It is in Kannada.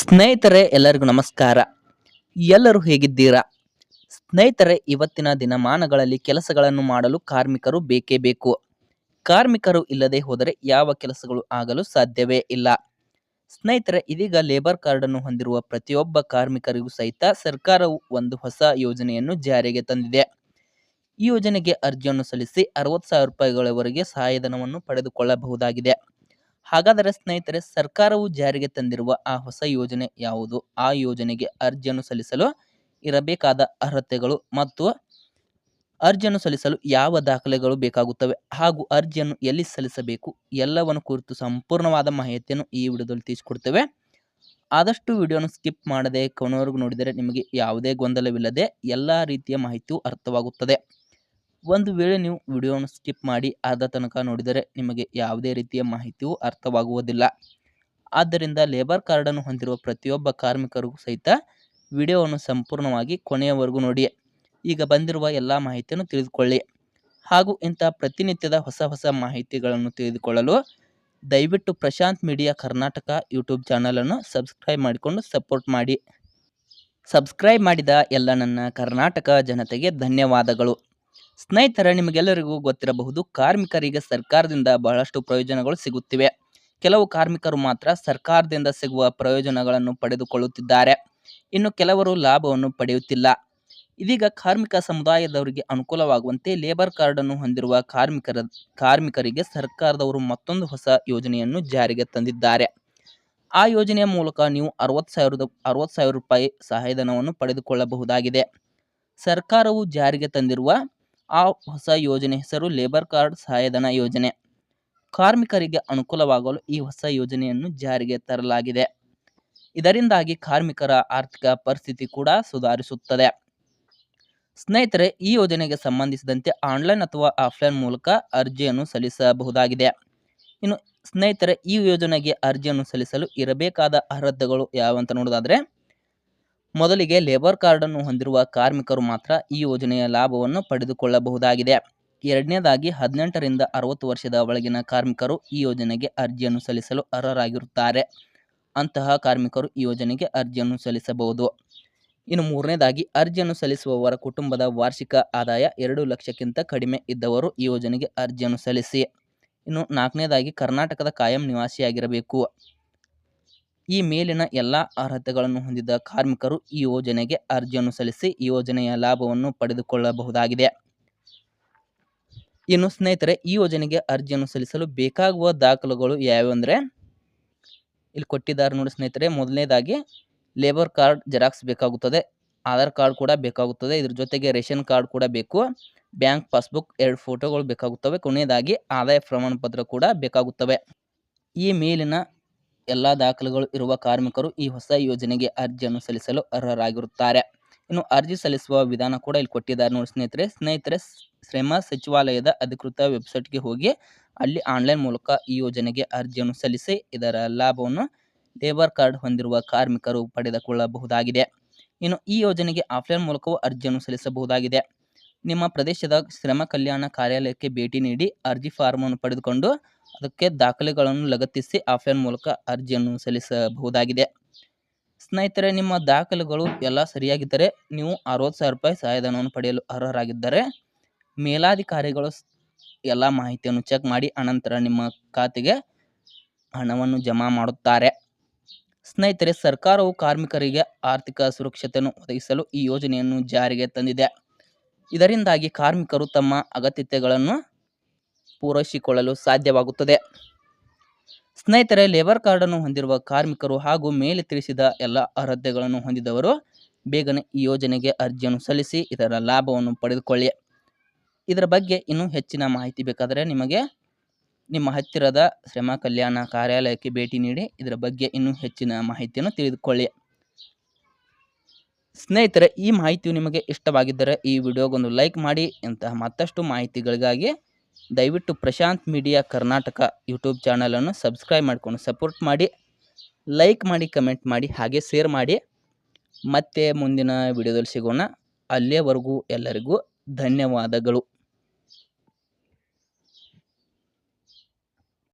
ಸ್ನೇಹಿತರೆ, ಎಲ್ಲರಿಗೂ ನಮಸ್ಕಾರ. ಎಲ್ಲರೂ ಹೇಗಿದ್ದೀರಾ? ಸ್ನೇಹಿತರೆ, ಇವತ್ತಿನ ದಿನಮಾನಗಳಲ್ಲಿ ಕೆಲಸಗಳನ್ನು ಮಾಡಲು ಕಾರ್ಮಿಕರು ಬೇಕೇ ಬೇಕು. ಕಾರ್ಮಿಕರು ಇಲ್ಲದೆ ಹೋದರೆ ಯಾವ ಕೆಲಸಗಳು ಆಗಲು ಸಾಧ್ಯವೇ ಇಲ್ಲ. ಸ್ನೇಹಿತರೆ, ಇದೀಗ ಲೇಬರ್ ಕಾರ್ಡ್ ಅನ್ನು ಹೊಂದಿರುವ ಪ್ರತಿಯೊಬ್ಬ ಕಾರ್ಮಿಕರಿಗೂ ಸಹಿತ ಸರ್ಕಾರವು ಒಂದು ಹೊಸ ಯೋಜನೆಯನ್ನು ಜಾರಿಗೆ ತಂದಿದೆ. ಈ ಯೋಜನೆಗೆ ಅರ್ಜಿಯನ್ನು ಸಲ್ಲಿಸಿ ಅರವತ್ತು ಸಾವಿರ ರೂಪಾಯಿಗಳವರೆಗೆ ಸಹಾಯಧನವನ್ನು ಪಡೆದುಕೊಳ್ಳಬಹುದಾಗಿದೆ. ಹಾಗಾದರೆ ಸ್ನೇಹಿತರೆ, ಸರ್ಕಾರವು ಜಾರಿಗೆ ತಂದಿರುವ ಆ ಹೊಸ ಯೋಜನೆ ಯಾವುದು? ಆ ಯೋಜನೆಗೆ ಅರ್ಜಿಯನ್ನು ಸಲ್ಲಿಸಲು ಇರಬೇಕಾದ ಅರ್ಹತೆಗಳು ಮತ್ತು ಅರ್ಜಿಯನ್ನು ಸಲ್ಲಿಸಲು ಯಾವ ದಾಖಲೆಗಳು ಬೇಕಾಗುತ್ತವೆ ಹಾಗೂ ಅರ್ಜಿಯನ್ನು ಎಲ್ಲಿ ಸಲ್ಲಿಸಬೇಕು ಎಲ್ಲವನ್ನು ಕುರಿತು ಸಂಪೂರ್ಣವಾದ ಮಾಹಿತಿಯನ್ನು ಈ ವಿಡಿಯೋದಲ್ಲಿ ತಿಳಿಸಿಕೊಡ್ತೇವೆ. ಆದಷ್ಟು ವಿಡಿಯೋನ ಸ್ಕಿಪ್ ಮಾಡದೆ ಕೊನೆವರೆಗೂ ನೋಡಿದರೆ ನಿಮಗೆ ಯಾವುದೇ ಗೊಂದಲವಿಲ್ಲದೆ ಎಲ್ಲ ರೀತಿಯ ಮಾಹಿತಿಯು ಅರ್ಥವಾಗುತ್ತದೆ. ಒಂದು ವೇಳೆ ನೀವು ವಿಡಿಯೋವನ್ನು ಸ್ಕಿಪ್ ಮಾಡಿ ಅರ್ಧ ತನಕ ನೋಡಿದರೆ ನಿಮಗೆ ಯಾವುದೇ ರೀತಿಯ ಮಾಹಿತಿಯು ಅರ್ಥವಾಗುವುದಿಲ್ಲ. ಆದ್ದರಿಂದ ಲೇಬರ್ ಕಾರ್ಡನ್ನು ಹೊಂದಿರುವ ಪ್ರತಿಯೊಬ್ಬ ಕಾರ್ಮಿಕರಿಗೂ ಸಹಿತ ವಿಡಿಯೋವನ್ನು ಸಂಪೂರ್ಣವಾಗಿ ಕೊನೆಯವರೆಗೂ ನೋಡಿ. ಈಗ ಬಂದಿರುವ ಎಲ್ಲ ಮಾಹಿತಿಯನ್ನು ತಿಳಿದುಕೊಳ್ಳಿ. ಹಾಗೂ ಇಂಥ ಪ್ರತಿನಿತ್ಯದ ಹೊಸ ಹೊಸ ಮಾಹಿತಿಗಳನ್ನು ತಿಳಿದುಕೊಳ್ಳಲು ದಯವಿಟ್ಟು ಪ್ರಶಾಂತ್ ಮೀಡಿಯಾ ಕರ್ನಾಟಕ ಯೂಟ್ಯೂಬ್ ಚಾನಲನ್ನು ಸಬ್ಸ್ಕ್ರೈಬ್ ಮಾಡಿಕೊಂಡು ಸಪೋರ್ಟ್ ಮಾಡಿ. ಸಬ್ಸ್ಕ್ರೈಬ್ ಮಾಡಿದ ಎಲ್ಲ ನನ್ನ ಕರ್ನಾಟಕ ಜನತೆಗೆ ಧನ್ಯವಾದಗಳು. ಸ್ನೇಹಿತರೆ, ನಿಮಗೆಲ್ಲರಿಗೂ ಗೊತ್ತಿರಬಹುದು, ಕಾರ್ಮಿಕರಿಗೆ ಸರ್ಕಾರದಿಂದ ಬಹಳಷ್ಟು ಪ್ರಯೋಜನಗಳು ಸಿಗುತ್ತಿವೆ. ಕೆಲವು ಕಾರ್ಮಿಕರು ಮಾತ್ರ ಸರ್ಕಾರದಿಂದ ಸಿಗುವ ಪ್ರಯೋಜನಗಳನ್ನು ಪಡೆದುಕೊಳ್ಳುತ್ತಿದ್ದಾರೆ. ಇನ್ನು ಕೆಲವರು ಲಾಭವನ್ನು ಪಡೆಯುತ್ತಿಲ್ಲ. ಇದೀಗ ಕಾರ್ಮಿಕ ಸಮುದಾಯದವರಿಗೆ ಅನುಕೂಲವಾಗುವಂತೆ ಲೇಬರ್ ಕಾರ್ಡ್ ಅನ್ನು ಹೊಂದಿರುವ ಕಾರ್ಮಿಕರ, ಕಾರ್ಮಿಕರಿಗೆ ಸರ್ಕಾರದವರು ಮತ್ತೊಂದು ಹೊಸ ಯೋಜನೆಯನ್ನು ಜಾರಿಗೆ ತಂದಿದ್ದಾರೆ. ಆ ಯೋಜನೆಯ ಮೂಲಕ ನೀವು ಅರವತ್ತು ಸಾವಿರದ, ಅರವತ್ತು ಸಾವಿರ ರೂಪಾಯಿ ಸಹಾಯಧನವನ್ನು ಪಡೆದುಕೊಳ್ಳಬಹುದಾಗಿದೆ. ಸರ್ಕಾರವು ಜಾರಿಗೆ ತಂದಿರುವ ಆ ಹೊಸ ಯೋಜನೆ ಹೆಸರು ಲೇಬರ್ ಕಾರ್ಡ್ ಸಹಾಯಧನ ಯೋಜನೆ. ಕಾರ್ಮಿಕರಿಗೆ ಅನುಕೂಲವಾಗಲು ಈ ಹೊಸ ಯೋಜನೆಯನ್ನು ಜಾರಿಗೆ ತರಲಾಗಿದೆ. ಇದರಿಂದಾಗಿ ಕಾರ್ಮಿಕರ ಆರ್ಥಿಕ ಪರಿಸ್ಥಿತಿ ಕೂಡ ಸುಧಾರಿಸುತ್ತದೆ. ಸ್ನೇಹಿತರೆ, ಈ ಯೋಜನೆಗೆ ಸಂಬಂಧಿಸಿದಂತೆ ಆನ್ಲೈನ್ ಅಥವಾ ಆಫ್ಲೈನ್ ಮೂಲಕ ಅರ್ಜಿಯನ್ನು ಸಲ್ಲಿಸಬಹುದಾಗಿದೆ. ಇನ್ನು ಸ್ನೇಹಿತರೆ, ಈ ಯೋಜನೆಗೆ ಅರ್ಜಿಯನ್ನು ಸಲ್ಲಿಸಲು ಇರಬೇಕಾದ ಅರ್ಹತೆಗಳು ಯಾವಂತ ನೋಡೋದಾದ್ರೆ ಮೊದಲಿಗೆ ಲೇಬರ್ ಕಾರ್ಡ್ ಅನ್ನು ಹೊಂದಿರುವ ಕಾರ್ಮಿಕರು ಮಾತ್ರ ಈ ಯೋಜನೆಯ ಲಾಭವನ್ನು ಪಡೆದುಕೊಳ್ಳಬಹುದಾಗಿದೆ. ಎರಡನೇದಾಗಿ, ಹದಿನೆಂಟರಿಂದ ಅರವತ್ತು ವರ್ಷದ ಒಳಗಿನ ಕಾರ್ಮಿಕರು ಈ ಯೋಜನೆಗೆ ಅರ್ಜಿಯನ್ನು ಸಲ್ಲಿಸಲು ಅರ್ಹರಾಗಿರುತ್ತಾರೆ. ಅಂತಹ ಕಾರ್ಮಿಕರು ಈ ಯೋಜನೆಗೆ ಅರ್ಜಿಯನ್ನು ಸಲ್ಲಿಸಬಹುದು. ಇನ್ನು ಮೂರನೇದಾಗಿ, ಅರ್ಜಿಯನ್ನು ಸಲ್ಲಿಸುವವರ ಕುಟುಂಬದ ವಾರ್ಷಿಕ ಆದಾಯ ಎರಡು ಲಕ್ಷಕ್ಕಿಂತ ಕಡಿಮೆ ಇದ್ದವರು ಈ ಯೋಜನೆಗೆ ಅರ್ಜಿಯನ್ನು ಸಲ್ಲಿಸಿ. ಇನ್ನು ನಾಲ್ಕನೇದಾಗಿ, ಕರ್ನಾಟಕದ ಕಾಯಂ ನಿವಾಸಿಯಾಗಿರಬೇಕು. ಈ ಮೇಲಿನ ಎಲ್ಲ ಅರ್ಹತೆಗಳನ್ನು ಹೊಂದಿದ ಕಾರ್ಮಿಕರು ಈ ಯೋಜನೆಗೆ ಅರ್ಜಿಯನ್ನು ಸಲ್ಲಿಸಿ ಈ ಯೋಜನೆಯ ಲಾಭವನ್ನು ಪಡೆದುಕೊಳ್ಳಬಹುದಾಗಿದೆ. ಇನ್ನು ಸ್ನೇಹಿತರೆ, ಈ ಯೋಜನೆಗೆ ಅರ್ಜಿಯನ್ನು ಸಲ್ಲಿಸಲು ಬೇಕಾಗುವ ದಾಖಲೆಗಳು ಯಾವ್ಯಾವಂದರೆ ಇಲ್ಲಿ ಕೊಟ್ಟಿದ್ದಾರೆ ನೋಡಿ ಸ್ನೇಹಿತರೆ, ಮೊದಲನೇದಾಗಿ ಲೇಬರ್ ಕಾರ್ಡ್ ಜೆರಾಕ್ಸ್ ಬೇಕಾಗುತ್ತದೆ ಆಧಾರ್ ಕಾರ್ಡ್ ಕೂಡ ಬೇಕಾಗುತ್ತದೆ, ಇದ್ರ ಜೊತೆಗೆ ರೇಷನ್ ಕಾರ್ಡ್ ಕೂಡ ಬೇಕು ಬ್ಯಾಂಕ್ ಪಾಸ್ಬುಕ್ ಎರಡು ಫೋಟೋಗಳು ಬೇಕಾಗುತ್ತವೆ, ಕೊನೆಯದಾಗಿ ಆದಾಯ ಪ್ರಮಾಣ ಪತ್ರ ಕೂಡ ಬೇಕಾಗುತ್ತವೆ. ಈ ಮೇಲಿನ ಎಲ್ಲ ದಾಖಲೆಗಳು ಇರುವ ಕಾರ್ಮಿಕರು ಈ ಹೊಸ ಯೋಜನೆಗೆ ಅರ್ಜಿಯನ್ನು ಸಲ್ಲಿಸಲು ಅರ್ಹರಾಗಿರುತ್ತಾರೆ. ಇನ್ನು ಅರ್ಜಿ ಸಲ್ಲಿಸುವ ವಿಧಾನ ಕೂಡ ಇಲ್ಲಿ ಕೊಟ್ಟಿದ್ದಾರೆ ನೋಡಿ ಸ್ನೇಹಿತರೆ. ಸ್ನೇಹಿತರೆ, ಶ್ರಮ ಸಚಿವಾಲಯದ ಅಧಿಕೃತ ವೆಬ್ಸೈಟ್ಗೆ ಹೋಗಿ ಅಲ್ಲಿ ಆನ್ಲೈನ್ ಮೂಲಕ ಈ ಯೋಜನೆಗೆ ಅರ್ಜಿಯನ್ನು ಸಲ್ಲಿಸಿ ಇದರ ಲಾಭವನ್ನು ಲೇಬರ್ ಕಾರ್ಡ್ ಹೊಂದಿರುವ ಕಾರ್ಮಿಕರು ಪಡೆದುಕೊಳ್ಳಬಹುದಾಗಿದೆ. ಇನ್ನು ಈ ಯೋಜನೆಗೆ ಆಫ್ಲೈನ್ ಮೂಲಕವೂ ಅರ್ಜಿಯನ್ನು ಸಲ್ಲಿಸಬಹುದಾಗಿದೆ. ನಿಮ್ಮ ಪ್ರದೇಶದ ಶ್ರಮ ಕಲ್ಯಾಣ ಕಾರ್ಯಾಲಯಕ್ಕೆ ಭೇಟಿ ನೀಡಿ ಅರ್ಜಿ ಫಾರ್ಮನ್ನು ಪಡೆದುಕೊಂಡು ಅದಕ್ಕೆ ದಾಖಲೆಗಳನ್ನು ಲಗತ್ತಿಸಿ ಆಫ್ಲೈನ್ ಮೂಲಕ ಅರ್ಜಿಯನ್ನು ಸಲ್ಲಿಸಬಹುದಾಗಿದೆ. ಸ್ನೇಹಿತರೆ, ನಿಮ್ಮ ದಾಖಲೆಗಳು ಎಲ್ಲ ಸರಿಯಾಗಿದ್ದರೆ ನೀವು ಅರವತ್ತು ಸಾವಿರ ರೂಪಾಯಿ ಸಹಾಯಧನವನ್ನು ಪಡೆಯಲು ಅರ್ಹರಾಗಿದ್ದರೆ ಮೇಲಾಧಿಕಾರಿಗಳು ಎಲ್ಲ ಮಾಹಿತಿಯನ್ನು ಚೆಕ್ ಮಾಡಿ ಅನಂತರ ನಿಮ್ಮ ಖಾತೆಗೆ ಹಣವನ್ನು ಜಮಾ ಮಾಡುತ್ತಾರೆ. ಸ್ನೇಹಿತರೆ, ಸರ್ಕಾರವು ಕಾರ್ಮಿಕರಿಗೆ ಆರ್ಥಿಕ ಸುರಕ್ಷತೆಯನ್ನು ಒದಗಿಸಲು ಈ ಯೋಜನೆಯನ್ನು ಜಾರಿಗೆ ತಂದಿದೆ. ಇದರಿಂದಾಗಿ ಕಾರ್ಮಿಕರು ತಮ್ಮ ಅಗತ್ಯತೆಗಳನ್ನು ಪೂರೈಸಿಕೊಳ್ಳಲು ಸಾಧ್ಯವಾಗುತ್ತದೆ. ಸ್ನೇಹಿತರೆ, ಲೇಬರ್ ಕಾರ್ಡನ್ನು ಹೊಂದಿರುವ ಕಾರ್ಮಿಕರು ಹಾಗೂ ಮೇಲೆ ತಿಳಿಸಿದ ಎಲ್ಲ ಅರ್ಹತೆಗಳನ್ನು ಹೊಂದಿದವರು ಬೇಗನೆ ಈ ಯೋಜನೆಗೆ ಅರ್ಜಿಯನ್ನು ಸಲ್ಲಿಸಿ ಇದರ ಲಾಭವನ್ನು ಪಡೆದುಕೊಳ್ಳಿ. ಇದರ ಬಗ್ಗೆ ಇನ್ನೂ ಹೆಚ್ಚಿನ ಮಾಹಿತಿ ಬೇಕಾದರೆ ನಿಮಗೆ ನಿಮ್ಮ ಹತ್ತಿರದ ಶ್ರಮ ಕಲ್ಯಾಣ ಕಾರ್ಯಾಲಯಕ್ಕೆ ಭೇಟಿ ನೀಡಿ ಇದರ ಬಗ್ಗೆ ಇನ್ನೂ ಹೆಚ್ಚಿನ ಮಾಹಿತಿಯನ್ನು ತಿಳಿದುಕೊಳ್ಳಿ. ಸ್ನೇಹಿತರೆ, ಈ ಮಾಹಿತಿಯು ನಿಮಗೆ ಇಷ್ಟವಾಗಿದ್ದರೆ ಈ ವಿಡಿಯೋಗೊಂದು ಲೈಕ್ ಮಾಡಿ, ಇಂತಹ ಮತ್ತಷ್ಟು ಮಾಹಿತಿಗಳಿಗಾಗಿ ದಯವಿಟ್ಟು ಪ್ರಶಾಂತ್ ಮೀಡಿಯಾ ಕರ್ನಾಟಕ ಯೂಟ್ಯೂಬ್ ಚಾನಲನ್ನು ಸಬ್ಸ್ಕ್ರೈಬ್ ಮಾಡಿಕೊಂಡು ಸಪೋರ್ಟ್ ಮಾಡಿ, ಲೈಕ್ ಮಾಡಿ, ಕಮೆಂಟ್ ಮಾಡಿ, ಹಾಗೆ ಶೇರ್ ಮಾಡಿ. ಮತ್ತೆ ಮುಂದಿನ ವಿಡಿಯೋದಲ್ಲಿ ಸಿಗೋಣ. ಅಲ್ಲಿಯವರೆಗೂ ಎಲ್ಲರಿಗೂ ಧನ್ಯವಾದಗಳು.